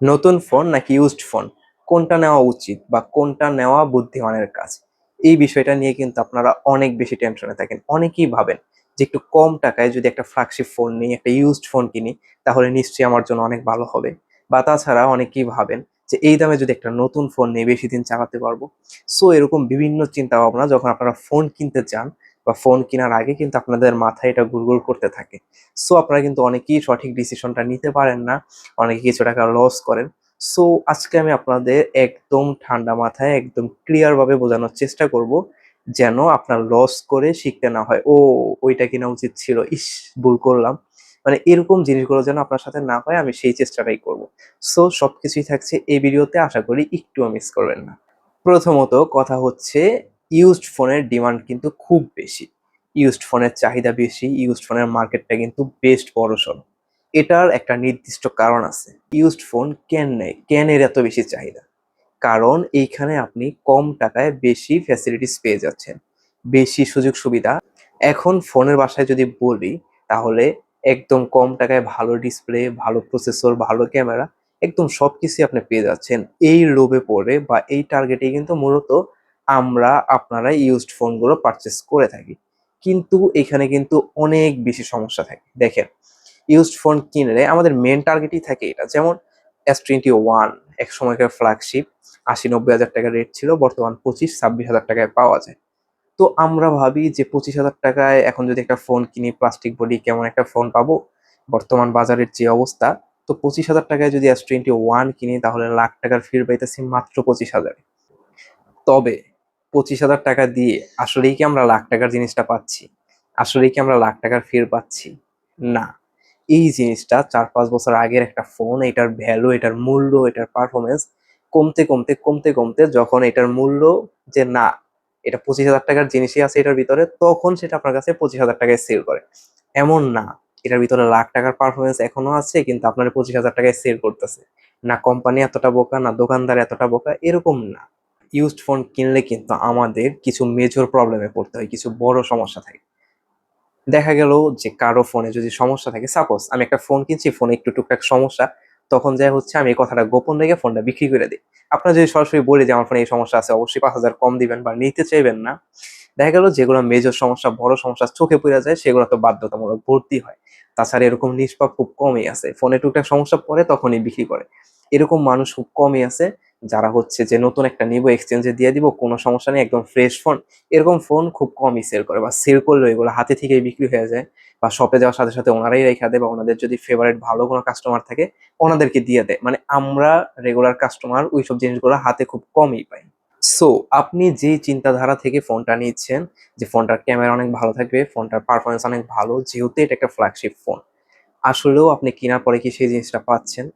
নতুন ফোন নাকি used phone কোনটা নেওয়া উচিত বা কোনটা নেওয়া বুদ্ধিমানের কাজ? এই বিষয়টা নিয়ে কিন্তু আপনারা অনেক বেশি টেনশনে থাকেন। অনেকেই ভাবেন যে একটু কম টাকায় যদি একটা ফ্ল্যাগশিপ ফোন নিই, একটা ইউজড ফোন কিনি, তাহলে নিশ্চয়ই আমার জন্য অনেক ভালো হবে। বা তাছাড়া অনেকেই ভাবেন যে এই দামে যদি একটা নতুন ফোন নিয়ে বেশি দিন চালাতে পারব। সো এরকম বিভিন্ন চিন্তা ভাবনা যখন আপনারা ফোন কিনতে চান বা ফোন কেনার আগে কিন্তু আপনাদের মাথায় এটা গুড়গুড় করতে থাকে। সো আপনারা কিন্তু অনেকেই সঠিক ডিসিশনটা নিতে পারেন না, অনেকে কিছু টাকা লস করেন। সো আজকে আমি আপনাদের একদম ঠান্ডা মাথায়, একদম ক্লিয়ার ভাবে বোঝানোর চেষ্টা করব যেন আপনার লস করে শিখতে না হয়। ও, ওইটা কিনা উচিত ছিল, ইস, ভুল করলাম। মানে এরকম জিনিসগুলো যেন আপনার সাথে না হয়, আমি সেই চেষ্টাটাই করব। সো সবকিছুই থাকছে এই ভিডিওতে আশা করি একটুও মিস করবেন না। প্রথমত কথা হচ্ছে ইউজড ফোনের ডিমান্ড কিন্তু খুব বেশি। ইউজড ফোনের চাহিদা বেশি ইউজড ফোনের মার্কেটটা কিন্তু বেস্ট বড়সড়। এটার একটা নির্দিষ্ট কারণ আছে। ইউজড ফোন কেন নেয় কেন এর এত বেশি চাহিদা? কারণ এইখানে আপনি কম টাকায় বেশি ফ্যাসিলিটিস পেয়ে যাচ্ছেন। বেশি সুযোগ সুবিধা। এখন ফোনের বাসায় যদি বলি, তাহলে একদম কম টাকায় ভালো ডিসপ্লে ভালো প্রসেসর ভালো ক্যামেরা একদম সবকিছুই আপনি পেয়ে যাচ্ছেন। এই লোভে পড়ে বা এই টার্গেটে কিন্তু মূলত আমরা আপনারা ইউজড ফোনগুলো পারচেস করে থাকি। কিন্তু এখানে কিন্তু অনেক বেশি সমস্যা থাকে। দেখেন ইউজড ফোন কিনলে আমাদের মেন টার্গেটই থাকে এটা। যেমন এস টোয়েন্টি ওয়ান এক সময়কার ফ্ল্যাগশিপ আশি নব্বই হাজার টাকা রেট ছিল, বর্তমান পঁচিশ, ছাব্বিশ হাজার টাকায় পাওয়া যায়। তো আমরা ভাবি যে পঁচিশ হাজার টাকায় এখন যদি একটা ফোন কিনি প্লাস্টিক বডি কেমন একটা ফোন পাবো? বর্তমান বাজারের যে অবস্থা, তো পঁচিশ হাজার টাকায় যদি এস টোয়েন্টি ওয়ান কিনি, তাহলে লাখ টাকার ফির পাইতেছি মাত্র পঁচিশ হাজারে। তবে পঁচিশ হাজার টাকা দিয়ে আসলেই কি আমরা লাখ টাকার জিনিসটা পাচ্ছি? আসলেই কি আমরা লাখ টাকার ফির পাচ্ছি? না। এই জিনিসটা চার পাঁচ বছর আগের একটা ফোন এটার ভ্যালু এটার মূল্য, এটার পারফরমেন্স কমতে কমতে কমতে কমতে যখন এটার মূল্য যে না, এটা পঁচিশ হাজার টাকার জিনিসই আছে এটার ভিতরে, তখন সেটা আপনার কাছে পঁচিশ হাজার টাকায় সেল করে। এমন না। এটার ভিতরে লাখ টাকার পারফরমেন্স এখনও আছে, কিন্তু আপনার পঁচিশ হাজার টাকায় সেল করতেছে। না কোম্পানি এতটা বোকা, না দোকানদার এতটা বোকা, এরকম না। ইউজড ফোন কিনলে কিন্তু আমাদের কিছু মেজর প্রবলেমে পড়তে হয়, কিছু বড় সমস্যা থাকে। দেখা গেল যে কারও ফোনে যদি সমস্যা থাকে সাপোজ আমি একটা ফোন কিনছি ফোনে একটু টুকটাক সমস্যা, তখন যাই হচ্ছে আমি এই কথাটা গোপন রেখে ফোনটা বিক্রি করে দিই। আপনার যদি সরাসরি বলি যে আমার ফোনে এই সমস্যা আছে, অবশ্যই পাঁচ হাজার কম দিবেন বা নিতে চাইবেন না। দেখা গেল যেগুলো মেজর সমস্যা, বড় সমস্যা চোখে পড়ে যায়, সেগুলো তো বাধ্যতামূলক ভর্তি হয়। তাছাড়া এরকম নিষ্পাপ খুব কমই আছে। ফোনে টুকটাক সমস্যা পড়ে, তখনই বিক্রি করে। এরকম মানুষ খুব কমই আছে। যারা হচ্ছে যে নতুন একটা নিব এক্সচেঞ্জে দিয়ে দিব, কোনো সমস্যা নেই, একদম ফ্রেশ ফোন এরকম ফোন খুব কমই সেল করে বা সেল করলেও এগুলো হাতে থেকেই বিক্রি হয়ে যায় বা শপে যাওয়ার সাথে সাথে ওনারাই রেখে দেয় বা ওনাদের যদি ফেভারিট ভালো কোনো কাস্টমার থাকে, ওনাদেরকে দিয়ে দেয়। মানে আমরা রেগুলার কাস্টমার ওইসব জিনিসগুলো হাতে খুব কমই পাই। সো আপনি যে চিন্তাধারা থেকে ফোনটা নিচ্ছেন, যে ফোনটার ক্যামেরা অনেক ভালো থাকবে ফোনটার পারফরমেন্স অনেক ভালো, যেহেতু এটা একটা ফ্ল্যাগশিপ ফোন আসলেও আপনি কেনার পরে কি সেই জিনিসটা পাচ্ছেন?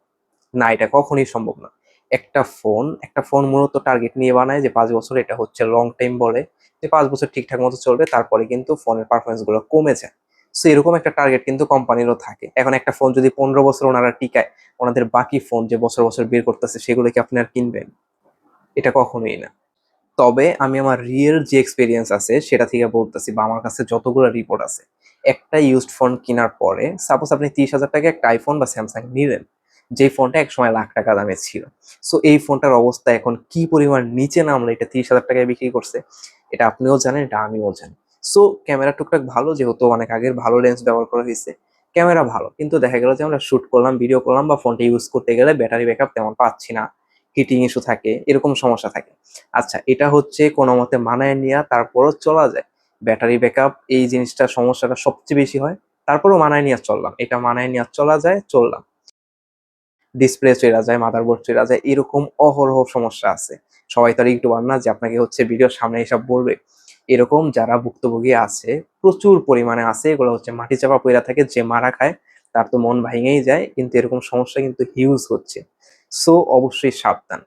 না, এটা কখনোই সম্ভব না। একটা ফোন একটা ফোন মূলত টার্গেট নিয়ে বানায় যে পাঁচ বছর এটা হচ্ছে লং টাইম বলে। যে পাঁচ বছর ঠিকঠাক মতো চলবে, তারপরে কিন্তু ফোনের পারফরমেন্সগুলো কমে যায়। সো এরকম একটা টার্গেট কিন্তু কোম্পানিরও থাকে। এখন একটা ফোন যদি পনেরো বছর ওনারা টিকায়, ওনাদের বাকি ফোন যে বছর বছর বের করতেছে, সেগুলো কি আপনি আর কিনবেন? এটা কখনোই না। তবে আমি আমার রিয়েল যে এক্সপিরিয়েন্স আছে, সেটা থেকে বলতেছি বা আমার কাছে যতগুলো রিপোর্ট আছে। একটা ইউজড ফোন কেনার পরে সাপোজ আপনি তিরিশ হাজার টাকা একটা আইফোন বা স্যামসাং নিলেন যে ফোনটা একসময় লাখ টাকা দামে ছিল। সো এই ফোনটার অবস্থা এখন কি পরিমাণ নিচে নামলো, এটা তিরিশ হাজার টাকায় বিক্রি করছে, এটা আপনিও জানেন, এটা আমিও জানি। সো ক্যামেরা টুকটাক ভালো, যেহেতু অনেক আগের ভালো লেন্স ব্যবহার করা হয়েছে, ক্যামেরা ভালো, কিন্তু দেখা গেল যে আমরা শুট করলাম ভিডিও করলাম বা ফোনটা ইউজ করতে গেলে ব্যাটারি ব্যাকআপ তেমন পাচ্ছি না হিটিং ইস্যু থাকে, এরকম সমস্যা থাকে। আচ্ছা এটা হচ্ছে কোনো মতে মানায় নেওয়া তারপরও চলা যায়। ব্যাটারি ব্যাকআপ এই জিনিসটা সমস্যাটা সবচেয়ে বেশি হয়, তারপরও মানায় নিয়ে চললাম, এটা মানায় নিয়ে চলা যায়, চললাম। ডিসপ্লে চেরা যায় মাদারবোর্ড চেরা যায়, এরকম অহরহ সমস্যা আছে। সবাই তার ইউটিউবার না যে আপনাকে হচ্ছে ভিডিওর সামনে এসব বলবে। এরকম যারা ভুক্তভোগী আছে, প্রচুর পরিমাণে আছে, এগুলো হচ্ছে মাটি চাপা পইরা থাকে, যে মারা খায়, তার তো মন ভেঙেই যায়, কিন্তু এরকম সমস্যা কিন্তু হিউজ হচ্ছে। সো অবশ্যই সাবধান।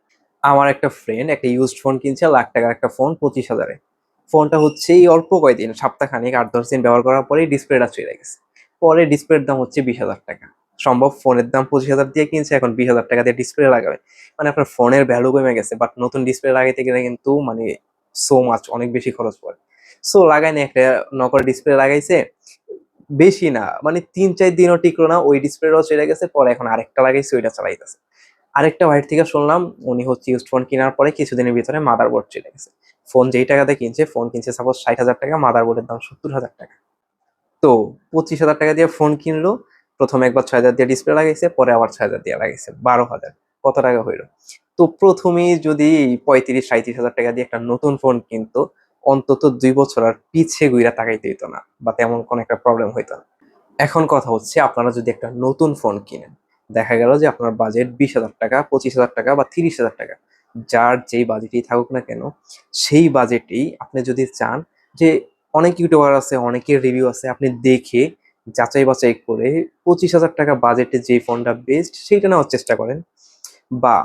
আমার একটা ফ্রেন্ড একটা ইউজড ফোন কিনছে, লাখ টাকার একটা ফোন পঁচিশ হাজারে। ফোনটা হচ্ছে এই অল্প কয়দিন, সপ্তাহখানিক, আট দশ দিন ব্যবহার করার পরেই ডিসপ্লেটা চলে গেছে। পরে ডিসপ্লের দাম হচ্ছে বিশ হাজার টাকা। সম্ভব ফোনের দাম পঁচিশ হাজার দিয়ে কিনছে, এখন বিশ হাজার টাকা দিয়ে ডিসপ্লে লাগাবে। মানে আপনার ফোনের ভ্যালু কমে গেছে বাট নতুন ডিসপ্লে লাগাইতে গেলে কিন্তু মানে সো মাছ অনেক বেশি খরচ পড়ে। সো লাগায়নি একটা নকল ডিসপ্লে লাগাইছে, বেশি না মানে তিন, চার দিনও টিকলো না, ওই ডিসপ্লেটাও চলে গেছে, পরে এখন আরেকটা লাগাইছে, ওইটা চালাইতেছে। আরেকটা ভাইয়ের থেকে শুনলাম, উনি হচ্ছে ইউজ ফোন কেনার পরে কিছুদিনের ভিতরে মাদারবোর্ড চলে গেছে। ফোন যেই টাকাতে কিনছে ফোন কিনছে সাপোজ ষাট হাজার টাকা মাদারবোর্ডের দাম সত্তর হাজার টাকা। তো পঁচিশ হাজার টাকা দিয়ে ফোন কিনলো প্রথমে একবার ছয় হাজার দিয়ে ডিসপ্লে লাগাইছে, পরে আবার ছয় হাজার দিয়ে লাগাইছে, বারো হাজার। কত টাকা হইল? তো প্রথমেই যদি পঁয়ত্রিশ সাঁত্রিশ হাজার টাকা দিয়ে একটা নতুন ফোন কিনতো, অন্তত দুই বছর আর পিছে গুইরা তাকাইতে হইতো না, বা তেমন কোনো একটা প্রবলেম হইতো না। এখন কথা হচ্ছে, আপনারা যদি একটা নতুন ফোন কিনেন, দেখা গেল যে আপনার বাজেট বিশ হাজার টাকা, পঁচিশ হাজার টাকা বা তিরিশ হাজার টাকা। যার যেই বাজেটেই থাকুক না কেন, সেই বাজেটেই আপনি যদি চান যে অনেক ইউটিউবার আছে, অনেকের রিভিউ আছে, আপনি দেখে যাচাই বাছাই করে পঁচিশ হাজার টাকা বাজেটে যেই ফোনটা বেস্ট সেইটা নেওয়ার চেষ্টা করেন। বা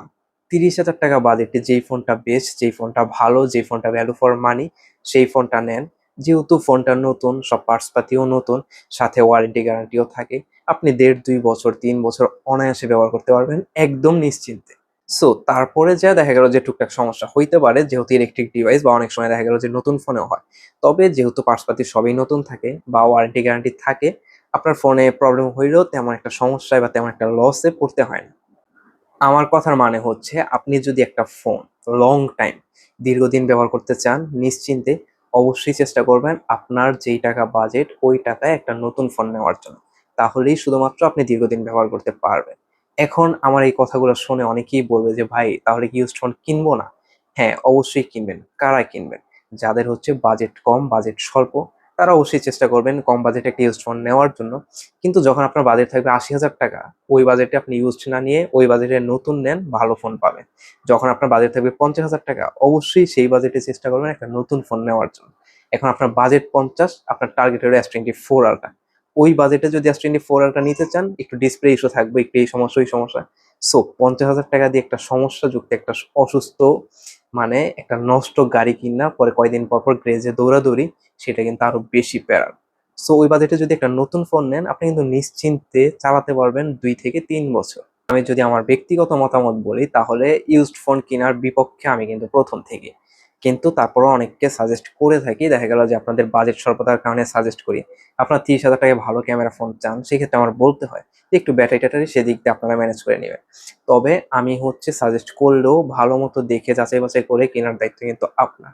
তিরিশ হাজার টাকা বাজেটে যেই ফোনটা বেস্ট যেই ফোনটা ভালো, যেই ফোনটা ভ্যালু ফর মানি সেই ফোনটা নেন। যেহেতু ফোনটা নতুন, সব পার্টসপাতিও নতুন, সাথে ওয়ারেন্টি গ্যারান্টিও থাকে, আপনি দেড়, দুই বছর, তিন বছর অনায়াসে ব্যবহার করতে পারবেন একদম নিশ্চিন্তে। সো তারপরে যা দেখা গেল যে টুকটাক সমস্যা হইতে পারে, যেহেতু ইলেকট্রিক ডিভাইস বা অনেক সময় দেখা গেল যে নতুন ফোনেও হয়। তবে যেহেতু পার্টসপাতি সবই নতুন থাকে বা ওয়ারেন্টি গ্যারান্টি থাকে আপনার ফোনে প্রবলেম হইলেও তেমন একটা সমস্যায় বা তেমন একটা লসে পড়তে হয় না। আমার কথার মানে হচ্ছে, আপনি যদি একটা ফোন লং টাইম দীর্ঘদিন ব্যবহার করতে চান, নিশ্চিন্তে অবশ্যই চেষ্টা করবেন আপনার যেই টাকা বাজেট ওই টাকায় একটা নতুন ফোন নেওয়ার জন্য। তাহলেই শুধুমাত্র আপনি দীর্ঘদিন ব্যবহার করতে পারবেন। এখন আমার এই কথাগুলো শুনে অনেকেই বলবে যে, ভাই, তাহলে কি ইউজড ফোন কিনবো না? হ্যাঁ অবশ্যই কিনবেন। কারা কিনবেন? যাদের হচ্ছে বাজেট কম বাজেট স্বল্প তারা অবশ্যই চেষ্টা করবেন কম বাজেটে একটা ইউজড ফোন নেওয়ার জন্য। কিন্তু যখন আপনার বাজেট থাকবে আশি হাজার টাকা, ওই বাজেটে আপনি ইউজড না নিয়ে ওই বাজেটে নতুন নেন, ভালো ফোন পাবেন। যখন আপনার বাজেট থাকবে পঞ্চাশ হাজার টাকা, অবশ্যই সেই বাজেটে চেষ্টা করবেন একটা নতুন ফোন নেওয়ার জন্য। এখন আপনার বাজেট পঞ্চাশ, আপনার টার্গেট হলো এস টোয়েন্টি ফোর আলটা ওই বাজেটে যদি এস টোয়েন্টি ফোর আলটা নিতে চান, একটু ডিসপ্লে ইস্যু থাকবে, একটু এই সমস্যা, ওই সমস্যা। সো পঞ্চাশ হাজার টাকা দিয়ে একটা সমস্যা যুক্ত একটা অসুস্থ মানে একটা নষ্ট গাড়ি কিনা, পরে কয়েকদিন পর পর গ্রেজে দৌড়াদৌড়ি, সেটা কিন্তু আরও বেশি প্যারার। সো ওই বাজেটে যদি একটা নতুন ফোন নেন, আপনি কিন্তু নিশ্চিন্তে চালাতে পারবেন দুই থেকে তিন বছর। আমি যদি আমার ব্যক্তিগত মতামত বলি, তাহলে ইউজড ফোন কেনার বিপক্ষে আমি কিন্তু প্রথম থেকে। কিন্তু তারপরও অনেককে সাজেস্ট করে থাকি। দেখা গেল যে আপনাদের বাজেট স্বল্পতার কারণে সাজেস্ট করি। আপনার তিরিশ হাজার টাকায় ভালো ক্যামেরা ফোন চান, সেক্ষেত্রে আমার বলতে হয় যে একটু ব্যাটারি ট্যাটারি সেদিক দিয়ে আপনারা ম্যানেজ করে নেবেন। তবে আমি হচ্ছে সাজেস্ট করলেও ভালো মতো দেখে যাচাই বাছাই করে কেনার দায়িত্ব কিন্তু আপনার।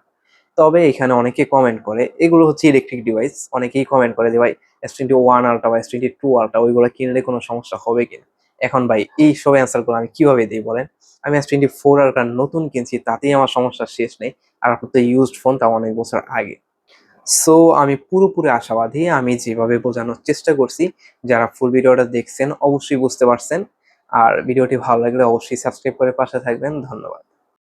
তবে এখানে অনেকে কমেন্ট করে, এগুলো হচ্ছে ইলেকট্রিক ডিভাইস অনেকেই কমেন্ট করে যে, ভাই এস টোয়েন্টি ওয়ান আলটা বা এস টোয়েন্টি টু আলটা ওইগুলো কিনলে কোনো সমস্যা হবে কিনা? এখন ভাই, এই সব অ্যান্সারগুলো আমি কীভাবে দিই বলেন? আমি এস টোয়েন্টি ফোর আর কার নতুন কিনছি, তাতেই আমার সমস্যা শেষ নেই। আর আপনার তো ইউজড ফোন তা অনেক বছর আগে। সো আমি পুরোপুরি আশাবাদী, আমি যেভাবে বোঝানোর চেষ্টা করছি, যারা ফুল ভিডিওটা দেখছেন অবশ্যই বুঝতে পারছেন। আর ভিডিওটি ভালো লাগলে অবশ্যই সাবস্ক্রাইব করে পাশে থাকবেন। ধন্যবাদ।